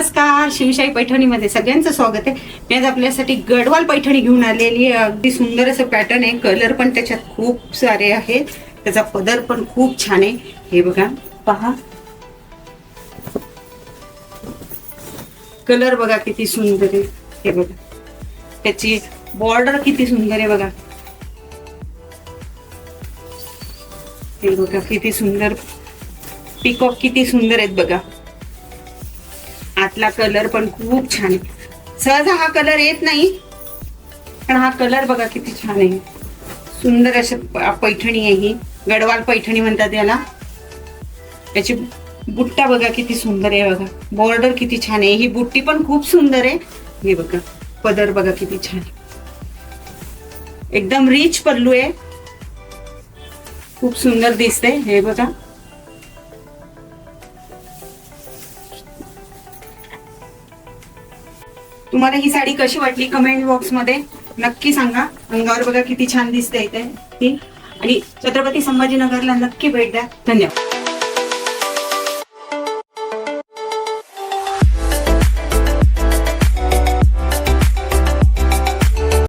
नमस्कार शिवशाही पैठणीमध्ये सगळ्यांचं स्वागत आहे. मी आज आपल्यासाठी गडवाल पैठणी घेऊन आलेली आहे. अगदी सुंदर असं पॅटर्न आहे. कलर पण त्याच्यात खूप सारे आहेत. त्याचा पदर पण खूप छान आहे. हे बघा पहा. कलर बघा किती सुंदर आहे. हे बघा. त्याची बॉर्डर किती सुंदर आहे बघा. हे बघा किती सुंदर. पिकॉक किती सुंदर आहेत बघा. आतला कलर पण खूप छान आहे. सहजा हा कलर येत नाही पण हा कलर बघा किती छान आहे. सुंदर अशी पैठणी आहे ही. गडवाल पैठणी म्हणतात याला. त्याची बुट्टा बघा किती सुंदर आहे बघा. बॉर्डर किती छान आहे. ही बुट्टी पण खूप सुंदर आहे. हे बघा पदर बघा किती छान एकदम रिच पल्लू आहे. खूप सुंदर दिसते हे बघा. तुम्हाला ही साडी कशी वाटली कमेंट बॉक्समध्ये? नक्की सांगा. अंगावर बघा किती छान दिसते इथे. ती आणि छत्रपती संभाजीनगरला नक्की भेट द्या. धन्यवाद.